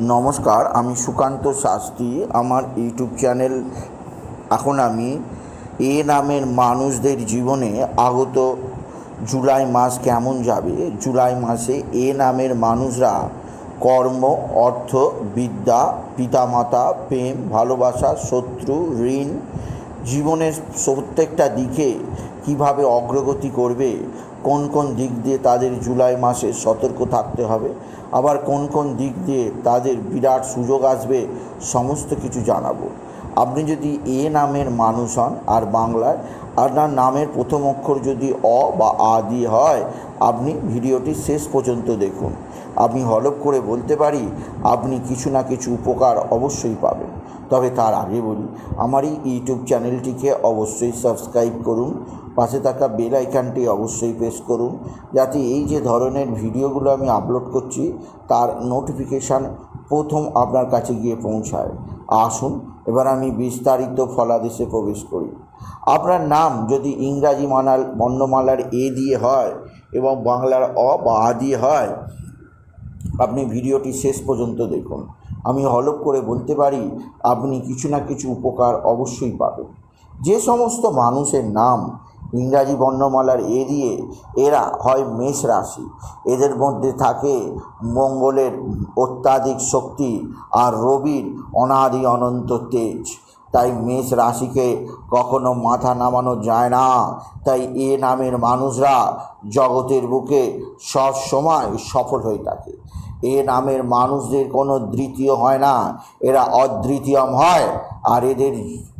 নমস্কার, আমি সুকান্ত শাস্ত্রী। আমার ইউটিউব চ্যানেল এখন আমি এ নামের মানুষদের জীবনে আগত জুলাই মাস কেমন যাবে? জুলাই মাসে এ নামের মানুষরা কর্ম, অর্থ, বিদ্যা, পিতামাতা, প্রেম, ভালোবাসা, শত্রু, ঋণ, জীবনের প্রত্যেকটা দিকে কীভাবে অগ্রগতি করবে? কোন কোন দিক দিয়ে তাদের জুলাই মাসে সতর্ক থাকতে হবে, আবার কোন কোন দিক দিয়ে তাদের বিরাট সুযোগ আসবে সমস্ত কিছু জানাব। আপনি যদি এ নামের মানুষ হন আর বাংলায়, আপনার নামের প্রথম অক্ষর যদি অ বা আ দিয়ে হয়, আপনি ভিডিওটি শেষ পর্যন্ত দেখুন। আমি হলপ করে বলতে পারি, আপনি কিছু না কিছু উপকার অবশ্যই পাবেন। তবে তার আগে বলি, আমার এই ইউটিউব চ্যানেলটিকে অবশ্যই সাবস্ক্রাইব করুন পাশে থাকা বেল আইকনটি অবশ্যই প্রেস করুন, যাতে এই যে ধরনের ভিডিওগুলো আমি আপলোড করছি, তার নোটিফিকেশান প্রথম আপনার কাছে গিয়ে পৌঁছায়। আসুন, এবার আমি বিস্তারিত ফলাদেশে প্রবেশ করি। আপনার নাম যদি ইংরাজি মানাল, বর্ণমালার এ দিয়ে হয় এবং বাংলার অ বা আ দিয়ে হয়, আপনি ভিডিওটি শেষ পর্যন্ত দেখুন। আমি হলপ করে বলতে পারি, আপনি কিছু না কিছু উপকার অবশ্যই পাবেন। যে সমস্ত মানুষের নাম ইংরাজি বর্ণমালার এ দিয়ে এরা হয় মেষ রাশি। এদের মধ্যে থাকে মঙ্গলের অত্যাধিক শক্তি আর রবির অনাদি অনন্ত তেজ। তাই মেষ রাশিকে কখনো মাথা নামানো যায় না। তাই এ নামের মানুষরা জগতের বুকে সব সময় সফল হয়ে থাকে। এ নামের মানুষদের কোনো দ্বিতীয় হয় না। এরা অদ্বিতীয়ম হয় আর এদের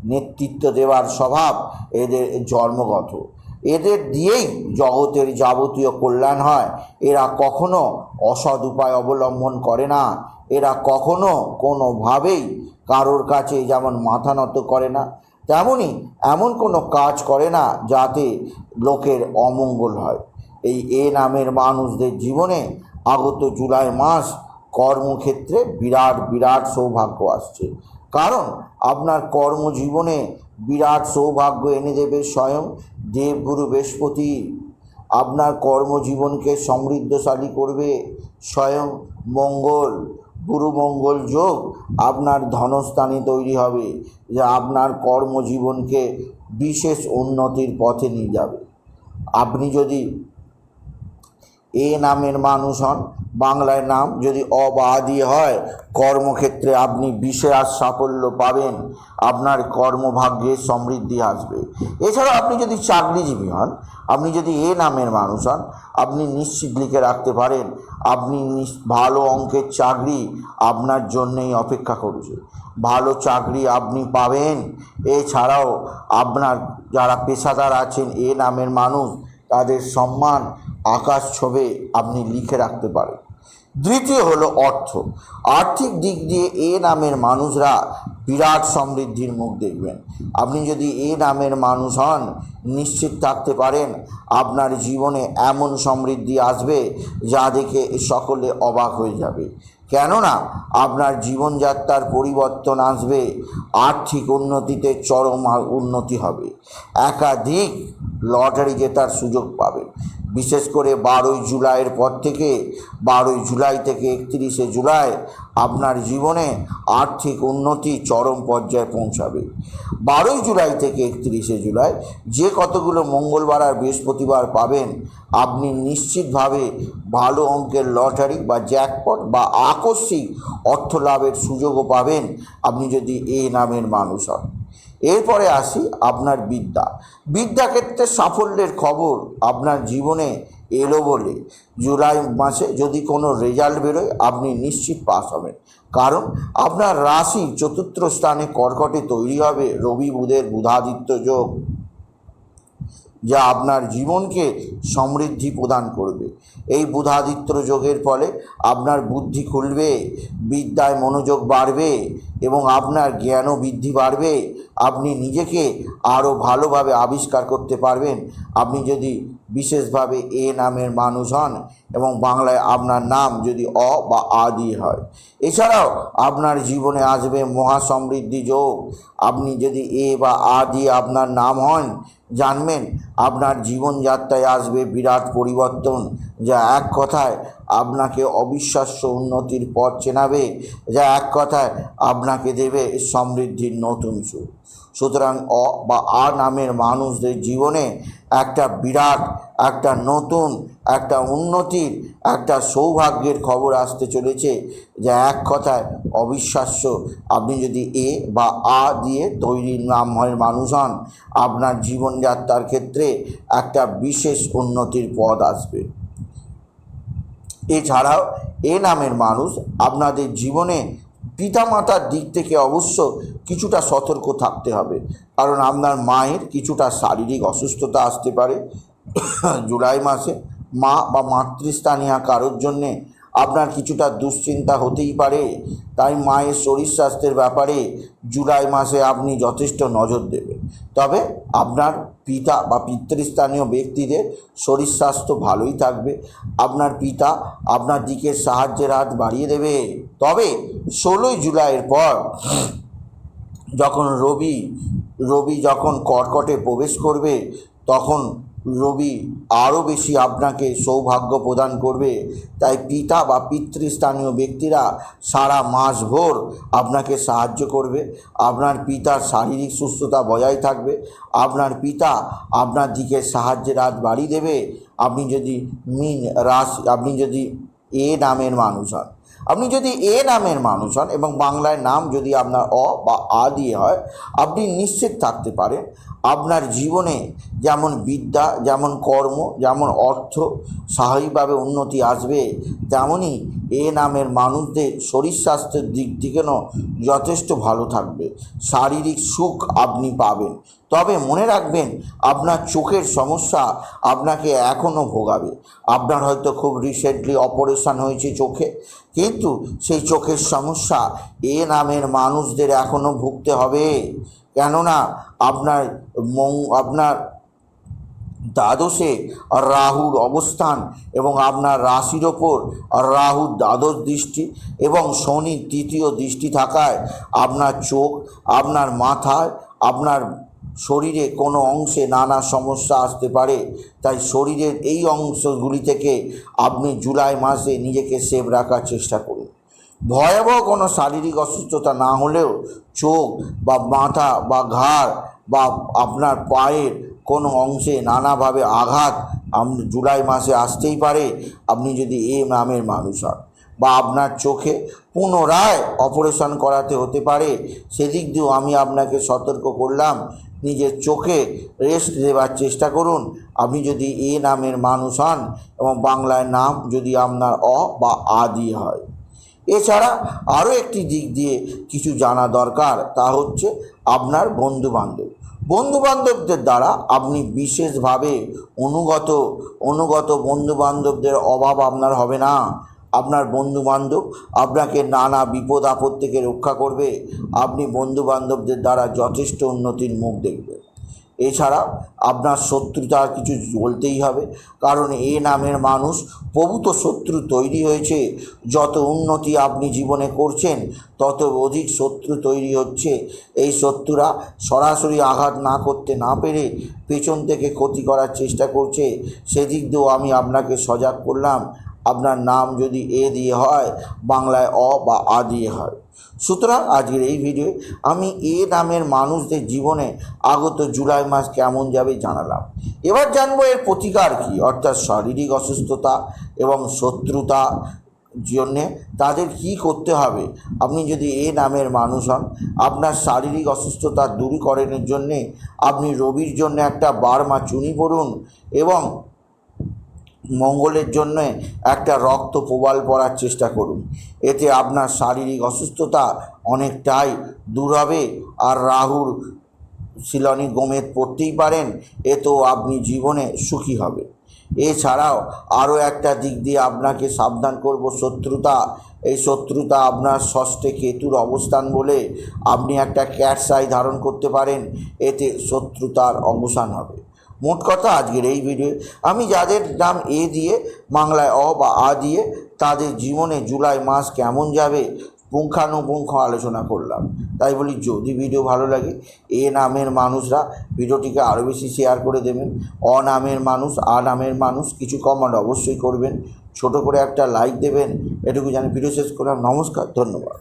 নেতৃত্ব দেওয়ার স্বভাব এদের জন্মগত। এদের দিয়েই জগতের যাবতীয় কল্যাণ হয়। এরা কখনো অসৎ উপায় অবলম্বন করে না। এরা কখনো কোনোভাবেই কারোর কাছে যেমন মাথা নত করে না তেমনই এমন কোনো কাজ করে না যাতে লোকের অমঙ্গল হয়। এই এ নামের মানুষদের জীবনে আগত জুলাই মাস কর্মক্ষেত্রে বিরাট বিরাট সৌভাগ্য আসছে। কারণ আপনার কর্মজীবনে বিরাট সৌভাগ্য এনে দেবে স্বয়ং দেবগুরু বৃহস্পতি। আপনার কর্মজীবনকে সমৃদ্ধশালী করবে স্বয়ং মঙ্গল। গুরু মঙ্গল যোগ আপনার ধনস্থানে তৈরি হবে, যা আপনার কর্মজীবনকে বিশেষ উন্নতির পথে নিয়ে যাবে। আপনি যদি এ নামের মানুষ হন। বাংলায় নাম যদি অ বা আ দিয়ে হয়, কর্মক্ষেত্রে আপনি বিশেষ সাফল্য পাবেন। আপনার কর্মভাগ্যে সমৃদ্ধি আসবে। এছাড়া আপনি যদি চাকরিজীবী হন, আপনি যদি এ নামের মানুষ হন, আপনি নিশ্চিত লিখে রাখতে পারেন, আপনি ভালো অঙ্কের চাকরি আপনার জন্যেই অপেক্ষা করছে। ভালো চাকরি আপনি পাবেন। এছাড়াও আপনার যারা পেশাদার আছেন, এ নামের মানুষ, তাদের সম্মান আকাশ ছবে আপনি লিখে রাখতে পারেন। দ্বিতীয় হলো অর্থ। আর্থিক দিক দিয়ে এ নামের মানুষরা বিরাট সমৃদ্ধির মুখ দেখবেন। আপনি যদি এ নামের মানুষ হন, নিশ্চিত থাকতে পারেন আপনার জীবনে এমন সমৃদ্ধি আসবে যা দেখে সকলে অবাক হয়ে যাবে। কেননা আপনার জীবনযাত্রার পরিবর্তন আসবে, আর্থিক উন্নতিতে চরম উন্নতি হবে। একাধিক লটারি জেতার সুযোগ পাবেন। বিশেষ করে বারোই জুলাইয়ের পর থেকে, বারোই জুলাই থেকে একত্রিশে জুলাই আপনার জীবনে আর্থিক উন্নতি চরম পর্যায়ে পৌঁছাবে। বারোই জুলাই থেকে একত্রিশে জুলাই যে কতগুলো মঙ্গলবার আর বৃহস্পতিবার পাবেন, আপনি নিশ্চিতভাবে ভালো অঙ্কের লটারি বা জ্যাকপট বা আকস্মিক অর্থ লাভের সুযোগও পাবেন। আপনি যদি এ নামের মানুষ হন। এরপরে আসি আপনার বিদ্যা। বিদ্যাক্ষেত্রে সাফল্যের খবর আপনার জীবনে এলো বলে জুলাই মাসে যদি কোনো রেজাল্ট বেরোয়, আপনি নিশ্চিত পাস হবেন। কারণ আপনার রাশি চতুর্থ স্থানে কর্কটে তৈরি হবে, রবি বুধের বুধাদিত্য যোগ যা আপনার জীবনকে সমৃদ্ধি প্রদান করবে। এই বুধাদিত্য যোগের ফলে আপনার বুদ্ধি খুলবে, বিদ্যায় মনোযোগ বাড়বে এবং আপনার জ্ঞানও বৃদ্ধি বাড়বে আপনি নিজেকে আরও ভালোভাবে আবিষ্কার করতে পারবেন। আপনি যদি বিশেষভাবে এ নামের মানুষ হন এবং বাংলায় আপনার নাম যদি অ বা আ হয়। এছাড়াও আপনার জীবনে আসবে মহাসমৃদ্ধি যোগ। আপনি যদি এ বা আ আপনার নাম হন, জানবেন আপনার জীবনযাত্রায় আসবে বিরাট পরিবর্তন। যা এক কথায় আপনাকে অবিশ্বাস্য উন্নতির পথ চেনাবে। যা এক কথায় আপনাকে দেবে সমৃদ্ধির নতুন সুখ। সুতরাং অ বা আ নামের মানুষদের জীবনে একটা বিরাট, একটা নতুন, একটা উন্নতির, একটা সৌভাগ্যের খবর আসতে চলেছে যা এক কথায় অবিশ্বাস্য। আপনি যদি এ বা আ দিয়ে তৈরি নাম হয় মানুষ হন, আপনার জীবনযাত্রার ক্ষেত্রে একটা বিশেষ উন্নতির পথ আসবে। এছাড়াও, এ নামের মানুষ আপনাদের জীবনে পিতামাতার দিক থেকে অবশ্য কিছুটা সতর্ক থাকতে হবে। কারণ আপনার মায়ের কিছুটা শারীরিক অসুস্থতা আসতে পারে। জুলাই মাসে মা বা মাতৃস্থানীয় কারোর জন্যে আপনার কিছুটা দুশ্চিন্তা হতেই পারে। তাই মায়ের শরীর স্বাস্থ্যের ব্যাপারে জুলাই মাসে আপনি যথেষ্ট নজর দেবেন। তবে আপনার পিতা বা পিতৃস্থানীয় ব্যক্তিদের শরীর স্বাস্থ্য ভালোই থাকবে। আপনার পিতা আপনার দিকে সাহায্যের হাত বাড়িয়ে দেবে। তবে ষোলোই জুলাইয়ের পর যখন রবি রবি যখন কর্কটে প্রবেশ করবে, তখন রবি আরও বেশি আপনাকে সৌভাগ্য প্রদান করবে। তাই পিতা বা পিতৃস্থানীয় ব্যক্তিরা সারা মাস ভোর আপনাকে সাহায্য করবে। আপনার পিতার শারীরিক সুস্থতা বজায় থাকবে। আপনার পিতা আপনার দিকে সাহায্যের হাত বাড়িয়ে দেবে। আপনি যদি মিন রাশি, আপনি যদি এ নামের মানুষ হন। আপনি যদি এ নামের মানুষ হন এবং বাংলায় নাম যদি আপনার অ বা আ দিয়ে হয়, আপনি নিশ্চিত থাকতে পারেন আপনার জীবনে যেমন বিদ্যা, যেমন কর্ম, যেমন অর্থ স্বাভাবিকভাবে উন্নতি আসবে তেমনই এ নামের মানুষদের শরীর স্বাস্থ্যের দিক থেকেও যথেষ্ট ভালো থাকবে। শারীরিক সুখ আপনি পাবেন। তবে মনে রাখবেন, আপনার চোখের সমস্যা আপনাকে এখনও ভোগাবে। আপনার হয়তো খুব রিসেন্টলি অপারেশন হয়েছে চোখে, কিন্তু সেই চোখের সমস্যা এ নামের মানুষদের এখনও ভুগতে হবে। কেননা, আপনার আপনার দ্বাদশে রাহুর অবস্থান এবং আপনার রাশির ওপর রাহুর দ্বাদশ দৃষ্টি এবং শনির তৃতীয় দৃষ্টি থাকায় আপনার চোখ, আপনার মাথায়, আপনার শরীরে কোনো অংশে নানা সমস্যা আসতে পারে, তাই শরীরের এই অংশগুলি থেকে আপনি জুলাই মাসে নিজেকে সেভ রাখার চেষ্টা করুন। ভয়াবহ কোনো শারীরিক অসুস্থতা না হলেও চোখ বা মাথা বা ঘাড় বা আপনার পায়ের কোনো অংশে নানাভাবে আঘাত আপনি জুলাই মাসে আসতেই পারে, আপনি যদি এ নামের মানুষ হন। বা আপনার চোখে পুনরায় অপারেশন করাতে হতে পারে, সেদিক দিয়েও আমি আপনাকে সতর্ক করলাম নিজের চোখে রেস্ট দেওয়ার চেষ্টা করুন। আপনি যদি এ নামের মানুষ হন এবং বাংলায় নাম যদি আপনার অ বা আ দিয়ে হয়। এছাড়া আরও একটি দিক দিয়ে কিছু জানা দরকার, তা হচ্ছে আপনার বন্ধুবান্ধব। বন্ধুবান্ধবদের দ্বারা আপনি বিশেষভাবে অনুগত অনুগত বন্ধুবান্ধবদের অভাব আপনার হবে না। আপনার বন্ধুবান্ধব আপনাকে নানা বিপদ, আপদ থেকে রক্ষা করবে। আপনি বন্ধুবান্ধবদের দ্বারা যথেষ্ট উন্নতির মুখ দেখবেন। এছাড়া আপনার শত্রুতার কিছু বলতেই হবে, কারণ এ নামের মানুষ প্রভূত শত্রু তৈরি হয়েছে। যত উন্নতি আপনি জীবনে করছেন, তত অধিক শত্রু তৈরি হচ্ছে। এই শত্রুরা সরাসরি আঘাত না করতে না পেরে পেছন থেকে ক্ষতি করার চেষ্টা করছে। সেদিক দিয়েও আমি আপনাকে সজাগ করলাম। আপনার নাম যদি এ দিয়ে হয়, বাংলায় অ বা আ দিয়ে হয়। সুতরাং আজকের এই ভিডিও আমি এ নামের মানুষদের জীবনে আগত জুলাই মাস কেমন যাবে জানালাম। এবার জানব এর প্রতিকার কী, অর্থাৎ শারীরিক অসুস্থতা এবং শত্রুতা জন্যে তাদের কি করতে হবে? আপনি যদি এ নামের মানুষ হন, আপনার শারীরিক অসুস্থতা দূরীকরণের জন্যে আপনি রবির জন্য একটা বারমা চুনি পড়ুন এবং মঙ্গলের জন্য একটা রক্ত প্রবাল পড়ার চেষ্টা করুন। এতে আপনার শারীরিক অসুস্থতা অনেকটাই দূর হবে। আর রাহুর শিলনি গোমেদ পড়তেই পারেন এতেও আপনি জীবনে সুখী হবে। এছাড়াও আরও একটা দিক দিয়ে আপনাকে সাবধান করব শত্রুতা। এই শত্রুতা আপনার ষষ্ঠে কেতুর অবস্থান বলে আপনি একটা ক্যাটসাই ধারণ করতে পারেন। এতে শত্রুতার অবসান হবে। মোট কথা আজকের এই ভিডিও আমি যাদের নাম এ দিয়ে, বাংলায় অ বা আ দিয়ে, তাদের জীবনে জুলাই মাস কেমন যাবে, পুঙ্খানুপুঙ্খ আলোচনা করলাম। তাই বলি, যদি ভিডিও ভালো লাগে, এ নামের মানুষরা ভিডিওটিকে আরও বেশি শেয়ার করে দেবেন। অ নামের মানুষ, আ নামের মানুষ কিছু কমেন্ট অবশ্যই করবেন। ছোট করে একটা লাইক দেবেন। এটুকু জানি ভিডিও শেষ করলাম। নমস্কার, ধন্যবাদ।